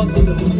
Kapatalım.